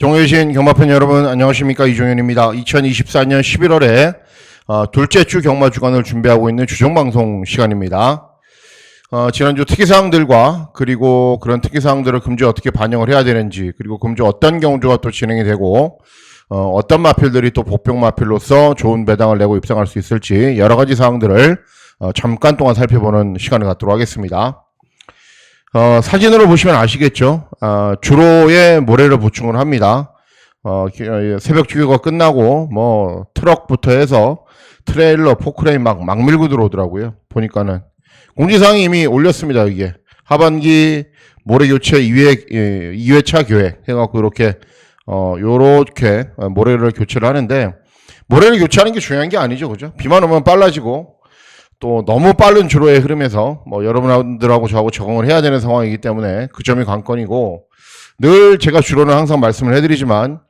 종효신 경마팬 여러분 안녕하십니까 이종현입니다. 2024년 11월에 어, 둘째 주 경마 주간을 준비하고 있는 주정 방송 시간입니다. 어, 지난주 특이사항들과 그리고 그런 특이사항들을 금주에 어떻게 반영을 해야 되는지 그리고 금주 어떤 경주가 또 진행이 되고 어, 떤 마필들이 또 복병 마필로서 좋은 배당을 내고 입상할 수 있을지 여러 가지 사항들을 어, 잠깐 동안 살펴보는 시간을 갖도록 하겠습니다. 어, 사진으로 보시면 아시겠죠? 어, 주로의 모래를 보충을 합니다. 어, 기- 어, 새벽 주교가 끝나고 뭐 트럭부터 해서 트레일러, 포크레인 막, 막 밀고 들어오더라고요. 보니까는 공지사항이 이미 올렸습니다. 이게 하반기 모래 교체 2회, 예, 2회차 계획 해갖고 이렇게 어, 요렇게 어, 모래를 교체를 하는데 모래를 교체하는 게 중요한 게 아니죠. 그죠? 비만 오면 빨라지고 또 너무 빠른 주로의 흐름에서 뭐 여러분들하고 저하고 적응을 해야 되는 상황이기 때문에 그 점이 관건이고 늘 제가 주로는 항상 말씀을 해드리지만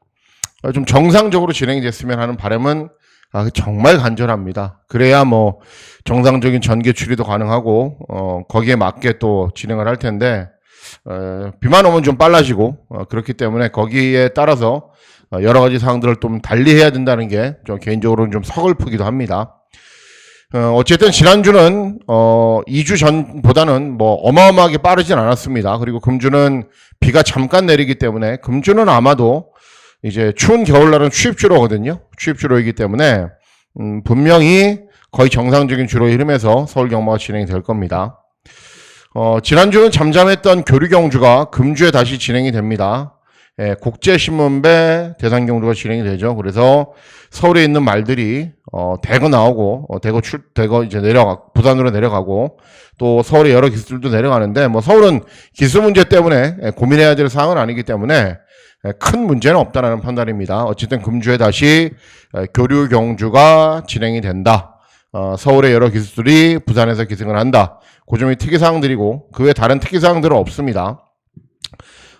어, 좀 정상적으로 진행이 됐으면 하는 바람은 아, 정말 간절합니다. 그래야 뭐 정상적인 전개 추리도 가능하고 어, 거기에 맞게 또 진행을 할 텐데 어, 비만 오면 좀 빨라지고 어, 그렇기 때문에 거기에 따라서 어, 여러 가지 사항들을 좀 달리해야 된다는 게 좀 개인적으로는 좀 서글프기도 합니다. 어, 어쨌든 지난주는 어 2주 전보다는 뭐 어마어마하게 빠르진 않았습니다. 그리고 금주는 비가 잠깐 내리기 때문에 금주는 아마도 이제 추운 겨울날은 취입주로거든요. 취입주로이기 때문에 음, 분명히 거의 정상적인 주로의 흐름에서 서울 경마가 진행이 될 겁니다. 어, 지난주는 잠잠했던 교류 경주가 금주에 다시 진행이 됩니다. 예, 국제신문배 대상 경주가 진행이 되죠. 그래서 서울에 있는 말들이 어, 대거 나오고 어, 대거 출 대거 이제 내려가 부산으로 내려가고 또 서울의 여러 기수들도 내려가는데 뭐 서울은 기수 문제 때문에 예, 고민해야 될 사항은 아니기 때문에 예, 큰 문제는 없다라는 판단입니다. 어쨌든 금주에 다시 예, 교류 경주가 진행이 된다. 어, 서울의 여러 기수들이 부산에서 기승을 한다. 그 점이 특이사항들이고 그 외 다른 특이사항들은 없습니다.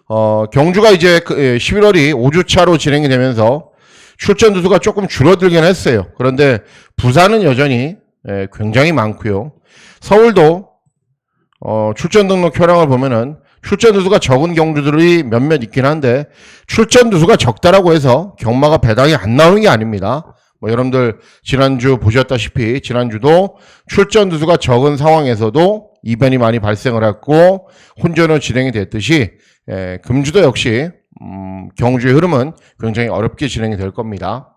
어, 경주가 이제 그, 예, 11월이 5주차로 진행이 되면서 출전 두수가 조금 줄어들긴 했어요. 그런데 부산은 여전히 예, 굉장히 많고요. 서울도 어, 출전 등록 현황을 보면은 출전 두수가 적은 경주들이 몇몇 있긴 한데 출전 두수가 적다라고 해서 경마가 배당이 안 나오는 게 아닙니다. 뭐 여러분들 지난주 보셨다시피 지난주도 출전 두수가 적은 상황에서도 이변이 많이 발생을 했고 혼전으로 진행이 됐듯이 예, 금주도 역시 음, 경주의 흐름은 굉장히 어렵게 진행이 될 겁니다.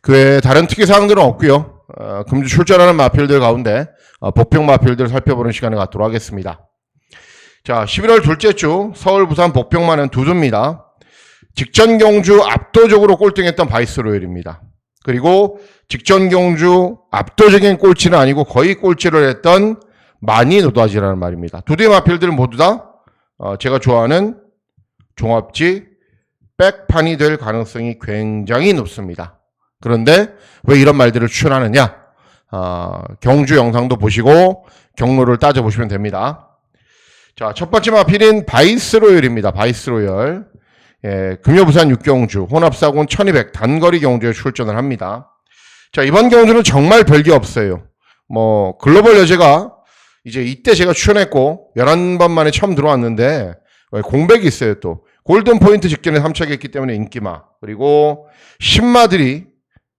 그 외에 다른 특이 사항들은 없고요. 어, 금주 출전하는 마필들 가운데 어, 복병 마필들 살펴보는 시간을 갖도록 하겠습니다. 자, 11월 둘째 주 서울 부산 복병만은 두 주입니다. 직전 경주 압도적으로 꼴등했던 바이스 로열입니다. 그리고 직전 경주 압도적인 꼴찌는 아니고 거의 꼴찌를 했던 마니 노다지라는 말입니다. 두 대의 마필들은 모두 다 어, 제가 좋아하는 종합지 백판이 될 가능성이 굉장히 높습니다. 그런데 왜 이런 말들을 추천하느냐? 어, 경주 영상도 보시고 경로를 따져보시면 됩니다. 자, 첫 번째 마필인 바이스로열입니다. 바이스로열. 예, 금요부산 육경주, 혼합사고는 1200 단거리 경주에 출전을 합니다. 자, 이번 경주는 정말 별게 없어요. 뭐, 글로벌 여제가 이제 이때 제가 출연했고, 11번 만에 처음 들어왔는데, 공백이 있어요, 또. 골든 포인트 직전에 함착했기 때문에 인기마. 그리고 신마들이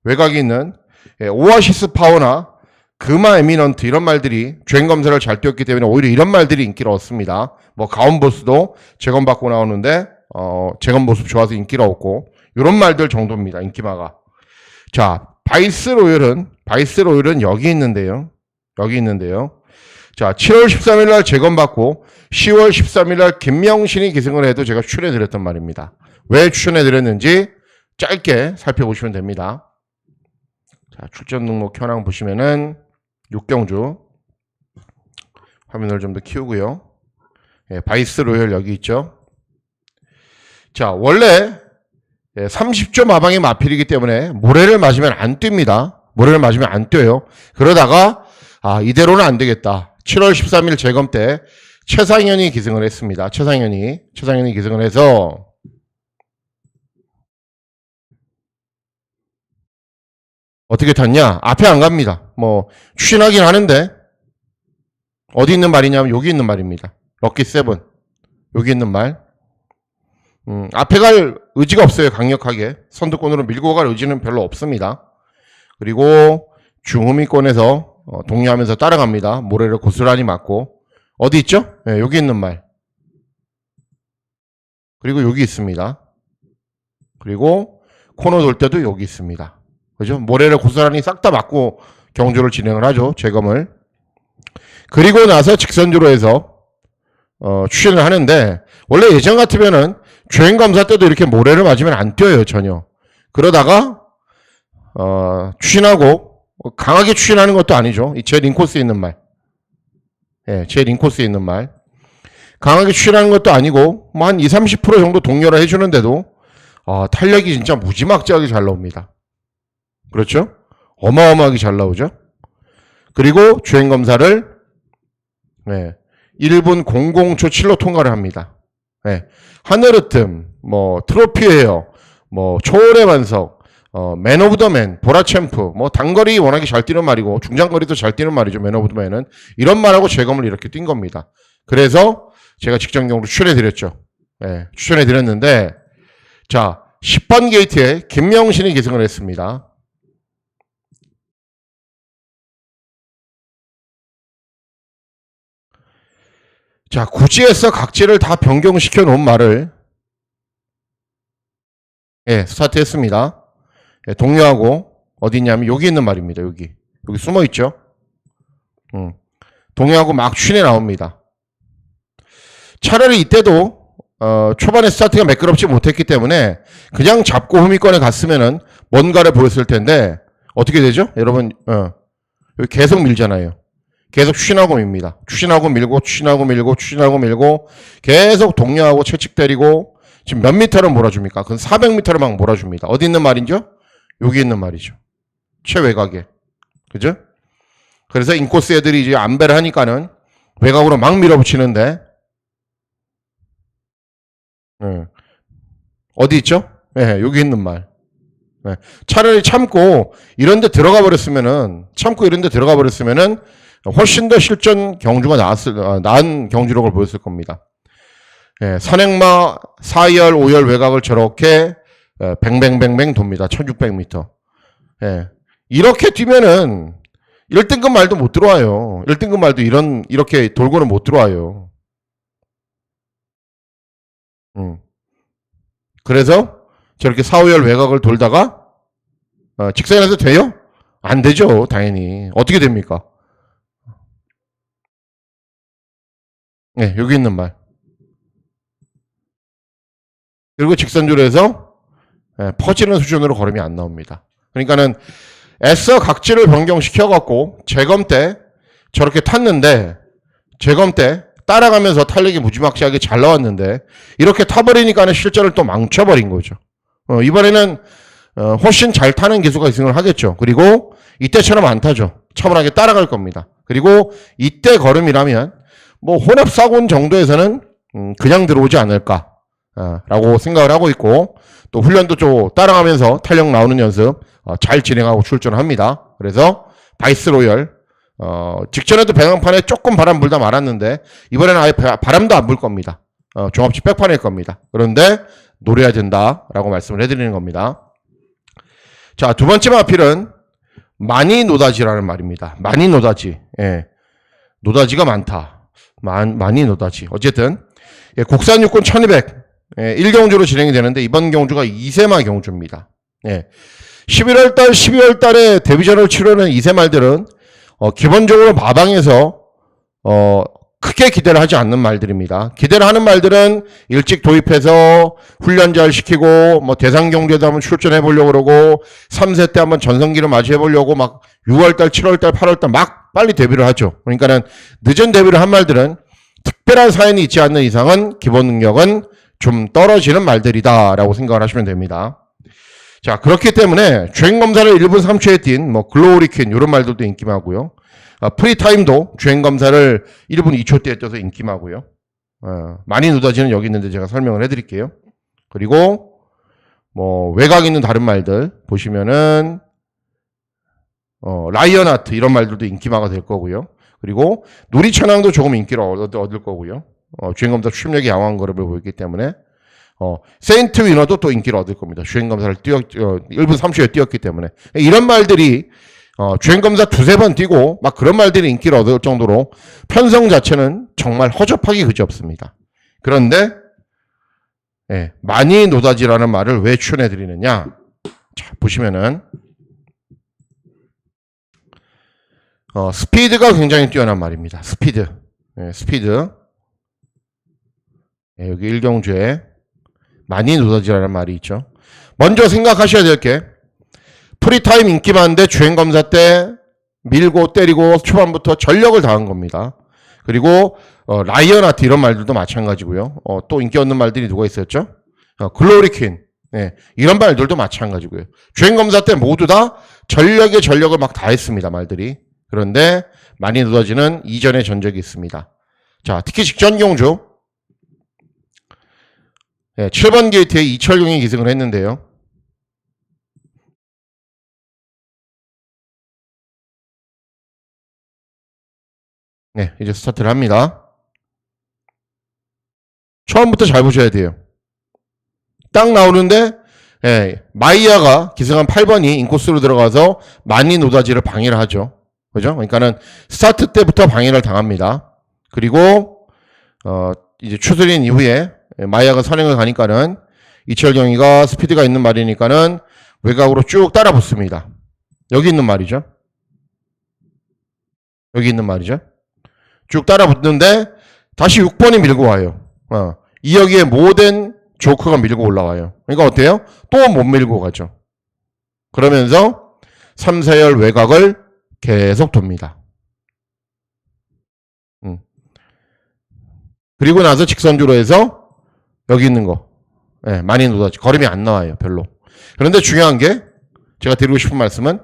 외곽이 있는 예, 오아시스 파워나 금마 에미넌트 이런 말들이 주행 검사를 잘 뛰었기 때문에 오히려 이런 말들이 인기를 얻습니다. 뭐 가온 보스도 재검 받고 나오는데 어 재검 모습 좋아서 인기를 얻고 이런 말들 정도입니다. 인기마가. 자 바이스 로열은 바이스 로열은 여기 있는데요. 여기 있는데요. 자 7월 13일 날 재검 받고 10월 13일 날 김명신이 기승을 해도 제가 추천해 드렸단 말입니다. 왜 추천해 드렸는지 짧게 살펴보시면 됩니다. 자, 출전 등록 현황 보시면은 육경주 화면을 좀 더 키우고요. 예, 바이스 로열 여기 있죠. 자, 원래 예, 30조 마방의 마필이기 때문에 모래를 맞으면 안 뜁니다. 모래를 맞으면 안 뛰어요. 그러다가 아, 이대로는 안 되겠다. 7월 13일 재검 때 최상현이 기승을 했습니다. 최상현이 최상현이 기승을 해서 어떻게 탔냐? 앞에 안 갑니다. 뭐 추진하긴 하는데 어디 있는 말이냐면 여기 있는 말입니다. 럭키 세븐 여기 있는 말. 음, 앞에 갈 의지가 없어요. 강력하게 선두권으로 밀고 갈 의지는 별로 없습니다. 그리고 중후미권에서 어, 동의하면서 따라갑니다. 모래를 고스란히 맞고 어디 있죠? 네, 여기 있는 말. 그리고 여기 있습니다. 그리고 코너 돌 때도 여기 있습니다. 그죠? 모래를 고스란히 싹 다 맞고 경주를 진행을 하죠. 재검을. 그리고 나서 직선주로 해서 어, 추진을 하는데 원래 예전 같으면은 주행 검사 때도 이렇게 모래를 맞으면 안 뛰어요 전혀. 그러다가 어, 추진하고 강하게 추진하는 것도 아니죠. 이제 링코스에 있는 말. 예, 제 링코스에 있는 말. 강하게 추진하는 것도 아니고 뭐 한 2, 30% 정도 동료를 해주는데도 아, 탄력이 진짜 무지막지하게 잘 나옵니다. 그렇죠? 어마어마하게 잘 나오죠. 그리고 주행 검사를 네, 1분 00초 7로 통과를 합니다. 네, 하늘의 틈, 뭐 트로피예요, 뭐 초월의 반석, 어, 맨 오브 더 맨, 보라 챔프, 뭐 단거리 워낙에 잘 뛰는 말이고 중장거리도 잘 뛰는 말이죠. 맨 오브 더 맨은 이런 말하고 재검을 이렇게 뛴 겁니다. 그래서 제가 직전 경으로 추천해 드렸죠. 네, 추천해 드렸는데 자 10번 게이트에 김명신이 계승을 했습니다. 자, 구지에서 각지를 다 변경시켜 놓은 말을 예, 스타트했습니다. 예, 동료하고 어디 있냐면 여기 있는 말입니다. 여기 여기 숨어 있죠. 음, 동료하고 막 춘에 나옵니다. 차라리 이때도 어, 초반에 스타트가 매끄럽지 못했기 때문에 그냥 잡고 후미권에 갔으면은 뭔가를 보였을 텐데 어떻게 되죠? 여러분 어, 계속 밀잖아요. 계속 추진하고 밉니다. 추진하고 밀고 추진하고 밀고 추진하고 밀고 계속 동료하고 채찍 때리고 지금 몇 미터를 몰아줍니까? 그건 400미터를 막 몰아줍니다. 어디 있는 말이죠? 여기 있는 말이죠. 최외곽에. 그죠? 그래서 인코스 애들이 이제 안배를 하니까는 외곽으로 막 밀어붙이는데 예. 어디 있죠? 예, 여기 있는 말. 예. 차라리 참고 이런 데 들어가 버렸으면은 참고 이런 데 들어가 버렸으면은 훨씬 더 실전 경주가 나왔을, 아, 나은 경주력을 보였을 겁니다. 예, 선행마 4열, 5열 외곽을 저렇게 예, 뱅뱅뱅뱅 돕니다. 1600m. 예. 이렇게 뛰면은 1등급 말도 못 들어와요. 1등급 말도 이런, 이렇게 돌고는 못 들어와요. 음. 그래서 저렇게 4, 5열 외곽을 돌다가 어, 직선에서 돼요? 안 되죠. 당연히. 어떻게 됩니까? 네, 여기 있는 말. 그리고 직선주로 해서 예, 퍼지는 수준으로 걸음이 안 나옵니다. 그러니까는 애써 각지를 변경시켜갖고 재검 때 저렇게 탔는데 재검 때 따라가면서 탄력이 무지막지하게 잘 나왔는데 이렇게 타버리니까는 실전을 또 망쳐버린 거죠. 어, 이번에는 어, 훨씬 잘 타는 기수가 이승을 하겠죠. 그리고 이때처럼 안 타죠. 차분하게 따라갈 겁니다. 그리고 이때 걸음이라면 뭐 혼합 사고인 정도에서는 음, 그냥 들어오지 않을까 라고 생각을 하고 있고 또 훈련도 좀 따라가면서 탄력 나오는 연습 어, 잘 진행하고 출전합니다. 그래서 바이스 로열 어, 직전에도 배낭판에 조금 바람 불다 말았는데 이번에는 아예 바- 바람도 안 불 겁니다. 어, 종합식 백판일 겁니다. 그런데 노려야 된다라고 말씀을 해드리는 겁니다. 자, 두 번째 마필은 많이 노다지라는 말입니다. 많이 노다지. 예. 노다지가 많다. 많, 많이 노다지. 어쨌든 예, 국산 육군 1200 예, 1경주로 진행이 되는데 이번 경주가 이세마 경주입니다. 예. 11월 달, 12월 달에 데뷔전을 치르는 이세말들은 어, 기본적으로 마방에서 어, 크게 기대를 하지 않는 말들입니다. 기대를 하는 말들은 일찍 도입해서 훈련 잘 시키고 뭐 대상 경기에도 한번 출전해 보려고 그러고 3세 때 한번 전성기를 맞이해 보려고 막 6월 달, 7월 달, 8월 달 막 빨리 데뷔를 하죠. 그러니까는 늦은 데뷔를 한 말들은 특별한 사연이 있지 않는 이상은 기본 능력은 좀 떨어지는 말들이다라고 생각을 하시면 됩니다. 자, 그렇기 때문에 주행 검사를 1분 3초에 띈 뭐 글로리 퀸 이런 말들도 인기마고요. 아, 프리타임도 주행 검사를 1분 2초대에 떠서 인기마고요. 어, 많이 누다지는 여기 있는데 제가 설명을 해드릴게요. 그리고 뭐 외곽 있는 다른 말들 보시면은 어, 라이언 아트 이런 말들도 인기마가 될 거고요. 그리고 누리천왕도 조금 인기를 얻- 얻을 거고요. 어, 주행 검사 출력이 양호한 거를 보이기 때문에 어, 세인트 위너도 또 인기를 얻을 겁니다. 주행 검사를 뛰어, 어, 1분 30초에 뛰었기 때문에. 이런 말들이, 어, 주행 검사 두세 번 뛰고, 막 그런 말들이 인기를 얻을 정도로 편성 자체는 정말 허접하기 그지 없습니다. 그런데, 예, 많이 노다지라는 말을 왜 추천해 드리느냐. 자, 보시면은, 어, 스피드가 굉장히 뛰어난 말입니다. 스피드. 예, 스피드. 예, 여기 일경주에 많이 노다지라는 말이 있죠. 먼저 생각하셔야 될 게 프리타임 인기 많은데 주행 검사 때 밀고 때리고 초반부터 전력을 다한 겁니다. 그리고 어, 라이언 아트 이런 말들도 마찬가지고요. 어, 또 인기 없는 말들이 누가 있었죠? 어, 글로리 퀸. 예, 이런 말들도 마찬가지고요. 주행 검사 때 모두 다 전력의 전력을 막 다했습니다. 말들이. 그런데 많이 늦어지는 이전의 전적이 있습니다. 자, 특히 직전 경주. 예, 7번 게이트에 이철용이 기승을 했는데요. 네, 이제 스타트를 합니다. 처음부터 잘 보셔야 돼요. 딱 나오는데, 예, 마이야가 기승한 8번이 인코스로 들어가서 많이 노다지를 방해를 하죠. 그죠? 그러니까는 스타트 때부터 방해를 당합니다. 그리고, 어, 이제 추스린 이후에 마이야가 선행을 가니까는 이철경이가 스피드가 있는 말이니까는 외곽으로 쭉 따라 붙습니다. 여기 있는 말이죠. 여기 있는 말이죠. 쭉 따라 붙는데 다시 6번이 밀고 와요. 어. 이 여기에 모든 조크가 밀고 올라와요. 그러니까 어때요? 또 못 밀고 가죠. 그러면서 3세열 외곽을 계속 돕니다. 음. 그리고 나서 직선주로 해서 여기 있는 거. 예, 많이 놓아지 걸음이 안 나와요. 별로. 그런데 중요한 게 제가 드리고 싶은 말씀은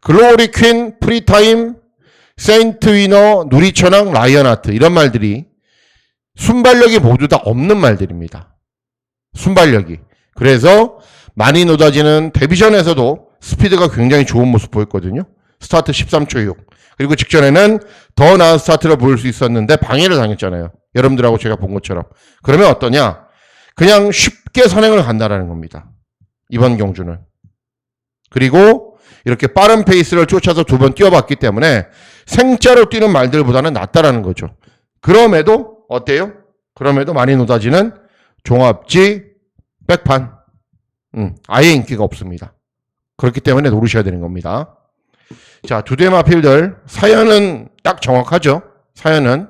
글로리 퀸, 프리타임, 세인트 위너, 누리천왕, 라이언 아트 이런 말들이 순발력이 모두 다 없는 말들입니다. 순발력이. 그래서 많이 놓아지는 데비전에서도 스피드가 굉장히 좋은 모습 보였거든요. 스타트 13초 6. 그리고 직전에는 더 나은 스타트를 보일 수 있었는데 방해를 당했잖아요. 여러분들하고 제가 본 것처럼. 그러면 어떠냐? 그냥 쉽게 선행을 간다라는 겁니다. 이번 경주는. 그리고 이렇게 빠른 페이스를 쫓아서 두 번 뛰어봤기 때문에 생짜로 뛰는 말들보다는 낫다라는 거죠. 그럼에도 어때요? 그럼에도 많이 노다지는 종합지 백판. 음, 아예 인기가 없습니다. 그렇기 때문에 노르셔야 되는 겁니다. 자, 두 대 마 필들 사연은 딱 정확하죠. 사연은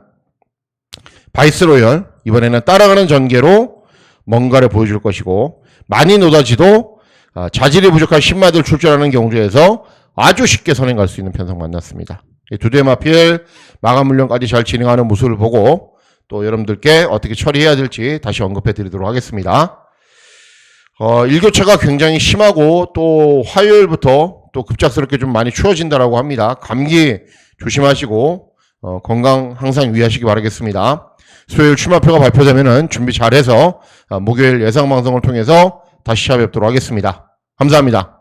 바이스로열 이번에는 따라가는 전개로 뭔가를 보여줄 것이고 많이 노다지도 아, 자질이 부족한 신마들 출전하는 경주에서 아주 쉽게 선행 갈 수 있는 편성 만났습니다. 이 두대 마필 마감 훈련까지 잘 진행하는 모습을 보고 또 여러분들께 어떻게 처리해야 될지 다시 언급해 드리도록 하겠습니다. 어, 일교차가 굉장히 심하고 또 화요일부터 또 급작스럽게 좀 많이 추워진다라고 합니다. 감기 조심하시고 어, 건강 항상 유의하시기 바라겠습니다. 수요일 출마표가 발표되면은 준비 잘해서 어, 목요일 예상 방송을 통해서 다시 찾아뵙도록 하겠습니다. 감사합니다.